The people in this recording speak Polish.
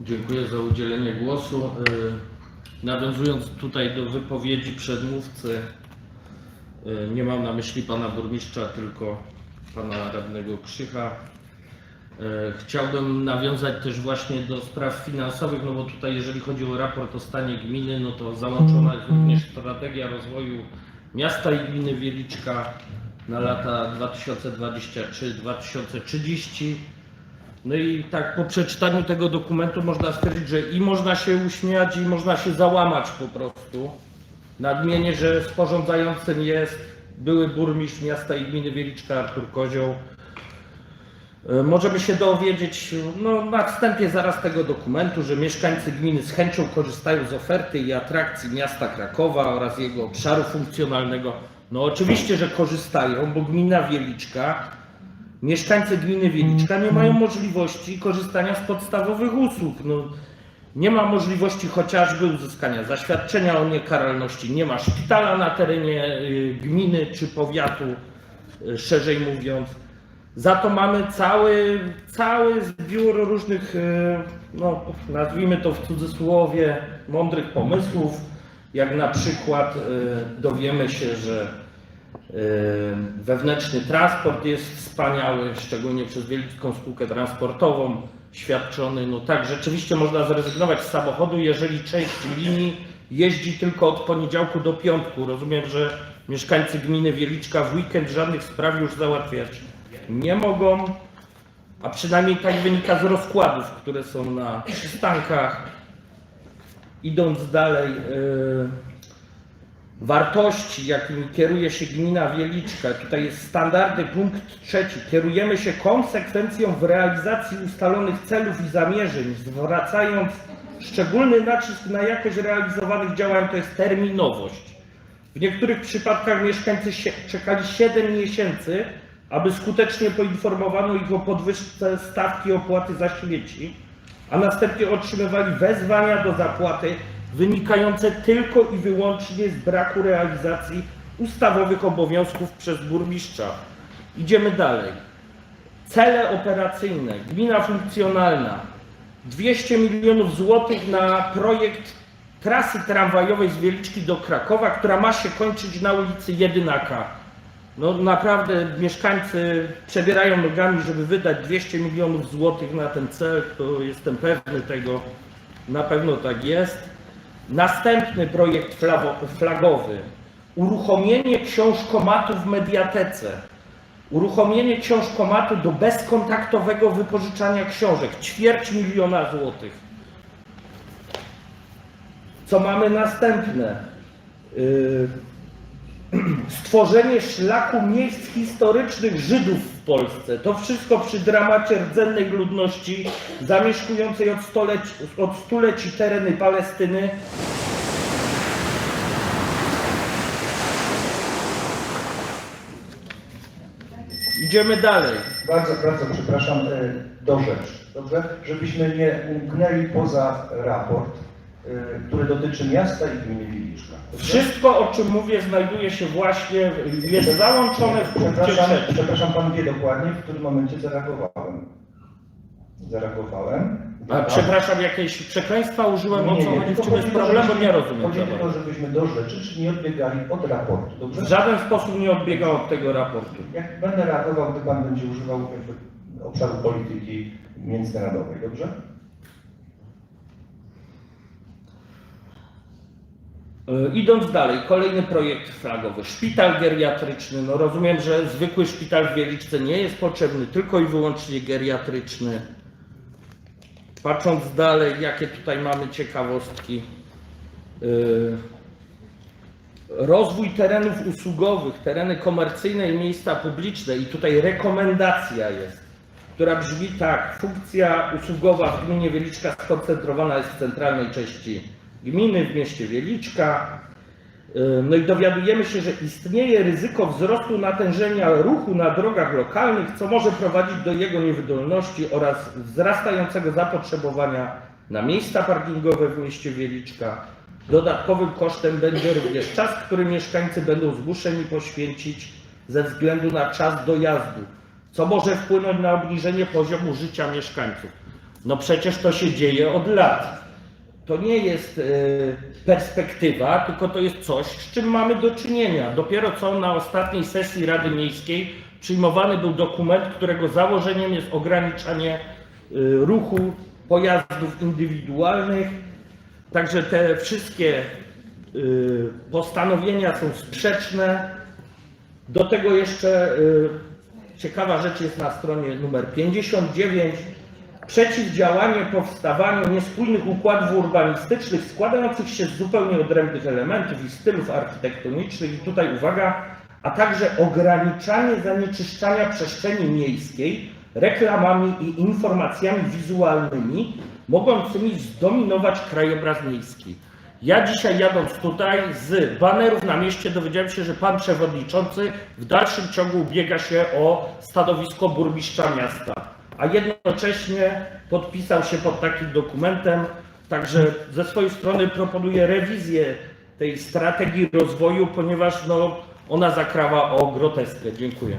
Dziękuję za udzielenie głosu. Y, Nawiązując tutaj do wypowiedzi przedmówcy, y, nie mam na myśli pana burmistrza, tylko pana radnego Krzycha. Y, Chciałbym nawiązać też właśnie do spraw finansowych, no bo tutaj jeżeli chodzi o raport o stanie gminy, no to załączona jest również strategia rozwoju miasta i gminy Wieliczka na lata 2023-2030. No i tak po przeczytaniu tego dokumentu można stwierdzić, że i można się uśmiać, i można się załamać po prostu. Nadmienię, że sporządzającym jest były burmistrz miasta i gminy Wieliczka Artur Kozioł. E, Możemy się dowiedzieć no, na wstępie zaraz tego dokumentu, że mieszkańcy gminy z chęcią korzystają z oferty i atrakcji miasta Krakowa oraz jego obszaru funkcjonalnego. No oczywiście, że korzystają, bo gmina Wieliczka Mieszkańcy gminy Wieliczka nie mają możliwości korzystania z podstawowych usług. No, nie ma możliwości chociażby uzyskania zaświadczenia o niekaralności, nie ma szpitala na terenie y, gminy czy powiatu, y, szerzej mówiąc. Za to mamy cały, cały zbiór różnych, y, no, nazwijmy to w cudzysłowie, mądrych pomysłów, jak na przykład dowiemy się, że Wewnętrzny transport jest wspaniały, szczególnie przez Wielicką Spółkę Transportową świadczony. No tak, rzeczywiście można zrezygnować z samochodu, jeżeli część linii jeździ tylko od poniedziałku do piątku. Rozumiem, że mieszkańcy gminy Wieliczka w weekend żadnych spraw już załatwiać nie mogą, a przynajmniej tak wynika z rozkładów, które są na przystankach. Idąc dalej, yy, wartości, jakimi kieruje się gmina Wieliczka. Tutaj jest standardy, punkt trzeci. Kierujemy się konsekwencją w realizacji ustalonych celów i zamierzeń, zwracając szczególny nacisk na jakość realizowanych działań, to jest terminowość. W niektórych przypadkach mieszkańcy czekali 7 miesięcy, aby skutecznie poinformowano ich o podwyżce stawki opłaty za śmieci, a następnie otrzymywali wezwania do zapłaty wynikające tylko i wyłącznie z braku realizacji ustawowych obowiązków przez burmistrza. Idziemy dalej. Cele operacyjne, gmina funkcjonalna, 200 milionów złotych na projekt trasy tramwajowej z Wieliczki do Krakowa, która ma się kończyć na ulicy Jedynaka. No naprawdę mieszkańcy przebierają nogami, żeby wydać 200 milionów złotych na ten cel, to jestem pewny tego, na pewno tak jest. Następny projekt flago- flagowy. Uruchomienie książkomatu w mediatece. Uruchomienie książkomatu do bezkontaktowego wypożyczania książek. Ćwierć miliona złotych. Co mamy następne? Yy, Stworzenie szlaku miejsc historycznych Żydów w Polsce. To wszystko przy dramacie rdzennej ludności zamieszkującej od od stuleci tereny Palestyny. Idziemy dalej. Bardzo, bardzo przepraszam, e, do rzeczy, dobrze? Żebyśmy nie umknęli poza raport, e, który dotyczy miasta i gminy Wiliczka. dobrze? Wszystko, o czym mówię, znajduje się właśnie, jest załączone w punkcie Przepraszam, trzecim. przepraszam, pan wie dokładnie, w którym momencie zareagowałem. Zareagowałem. A przepraszam, jakieś przekleństwa użyłem, o co chodzi, w czym jest chodzi o to, problem, bo żebyśmy- nie rozumiem. Chodzi tylko, żebyśmy do rzeczy, czy nie odbiegali od raportu, dobrze? W żaden sposób nie odbiegał od tego raportu. Jak będę reagował, gdy pan będzie używał obszaru polityki międzynarodowej, dobrze? Idąc dalej, kolejny projekt flagowy. Szpital geriatryczny. No rozumiem, że zwykły szpital w Wieliczce nie jest potrzebny, tylko i wyłącznie geriatryczny. Patrząc dalej, jakie tutaj mamy ciekawostki. E, Rozwój terenów usługowych, tereny komercyjne i miejsca publiczne. I tutaj rekomendacja jest, która brzmi tak. Funkcja usługowa w gminie Wieliczka skoncentrowana jest w centralnej części gminy, w mieście Wieliczka. Yy, No i dowiadujemy się, że istnieje ryzyko wzrostu natężenia ruchu na drogach lokalnych, co może prowadzić do jego niewydolności oraz wzrastającego zapotrzebowania na miejsca parkingowe w mieście Wieliczka. Dodatkowym kosztem będzie również czas, który mieszkańcy będą zmuszeni poświęcić ze względu na czas dojazdu, co może wpłynąć na obniżenie poziomu życia mieszkańców. No przecież to się dzieje od lat. To nie jest e, perspektywa, tylko to jest coś, z czym mamy do czynienia. Dopiero co na ostatniej sesji Rady Miejskiej przyjmowany był dokument, którego założeniem jest ograniczanie e, ruchu pojazdów indywidualnych. Także te wszystkie y, postanowienia są sprzeczne. Do tego jeszcze ciekawa rzecz jest na stronie numer 59. Przeciwdziałanie powstawaniu niespójnych układów urbanistycznych składających się z zupełnie odrębnych elementów i stylów architektonicznych. I tutaj uwaga, a także ograniczanie zanieczyszczania przestrzeni miejskiej reklamami i informacjami wizualnymi mogącymi zdominować krajobraz miejski. Ja dzisiaj jadąc tutaj z banerów na mieście dowiedziałem się, że pan przewodniczący w dalszym ciągu ubiega się o stanowisko burmistrza miasta, a jednocześnie podpisał się pod takim dokumentem. Także ze swojej strony proponuję rewizję tej strategii rozwoju, ponieważ no, ona zakrawa o groteskę. Dziękuję.